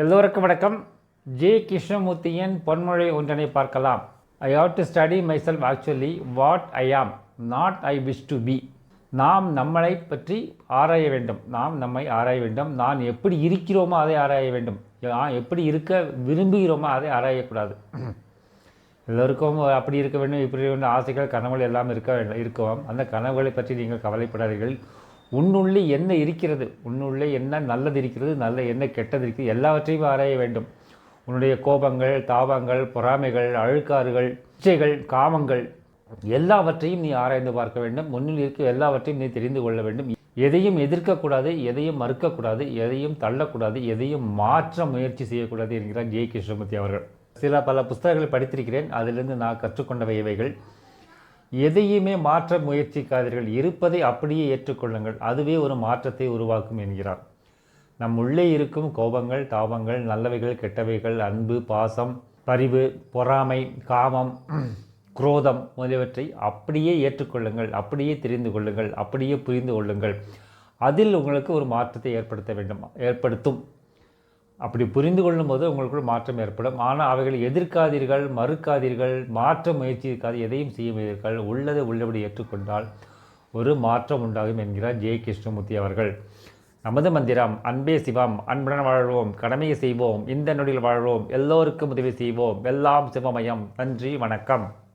எல்லோருக்கும் வணக்கம். ஜே. கிருஷ்ணமூர்த்தியின் பொன்மொழி ஒன்றனை பார்க்கலாம். I have to study myself actually what I am not I wish to be நாம் நம்மளை பற்றி ஆராய வேண்டும். நாம் நம்மை ஆராய வேண்டும். நான் எப்படி இருக்கிறோமோ அதை ஆராய வேண்டும். நான் எப்படி இருக்க விரும்புகிறோமோ அதை ஆராயக்கூடாது. எல்லோருக்கும் அப்படி இருக்க வேண்டும் இப்படி வேண்டும். ஆசைகள் கனவுகள் எல்லாம் இருக்க வேண்டும் இருக்கும். அந்த கனவுகளை பற்றி நீங்கள் கவலைப்படாதீர்கள். உன்னுள்ளே என்ன இருக்கிறது? உன்னுள்ளே என்ன நல்லது இருக்கிறது? நல்ல என்ன கெட்டது இருக்கிறது எல்லாவற்றையும் ஆராய வேண்டும். உன்னுடைய கோபங்கள் தாபங்கள் பொறாமைகள் அழுக்காறுகள் இச்சைகள் காமங்கள் எல்லாவற்றையும் நீ ஆராய்ந்து பார்க்க வேண்டும். முன்னில் இருக்க எல்லாவற்றையும் நீ தெரிந்து கொள்ள வேண்டும். எதையும் எதிர்க்கக்கூடாது எதையும் மறுக்கக்கூடாது எதையும் தள்ளக்கூடாது எதையும் மாற்ற முயற்சி செய்யக்கூடாது என்கிறார் ஜெய் கிருஷ்ணமூர்த்தி அவர்கள். சில பல புஸ்தகங்களை படித்திருக்கிறேன். அதிலிருந்து நான் கற்றுக்கொண்டவை இவைகள். எதையுமே மாற்ற முயற்சிக்காதீர்கள். இருப்பதை அப்படியே ஏற்றுக்கொள்ளுங்கள். அதுவே ஒரு மாற்றத்தை உருவாக்கும் என்கிறார். நம் உள்ளே இருக்கும் கோபங்கள் தாபங்கள் நல்லவைகள் கெட்டவைகள் அன்பு பாசம் பரிவு பொறாமை காமம் குரோதம் முதலியவற்றை அப்படியே ஏற்றுக்கொள்ளுங்கள். அப்படியே தெரிந்து கொள்ளுங்கள். அப்படியே புரிந்து கொள்ளுங்கள். அதில் உங்களுக்கு ஒரு மாற்றத்தை ஏற்படுத்த வேண்டும். ஏற்படுத்தும். அப்படி புரிந்து கொள்ளும்போது உங்களுக்குள் மாற்றம் ஏற்படும். ஆனால் அவைகளை எதிர்க்காதீர்கள் மறுக்காதீர்கள் மாற்ற முயற்சி இருக்காது எதையும் செய்ய முயற்சிகள் உள்ளதை உள்ளபடி ஏற்றுக்கொண்டால் ஒரு மாற்றம் உண்டாகும் என்கிறார் ஜெய கிருஷ்ணமூர்த்தி அவர்கள். நமது மந்திரம் அன்பே சிவம் அன்புடன் வாழ்வோம் கடமையை செய்வோம் இந்த நொடியில் வாழ்வோம் எல்லோருக்கும் உதவி செய்வோம் எல்லாம் சிவமயம். நன்றி வணக்கம்.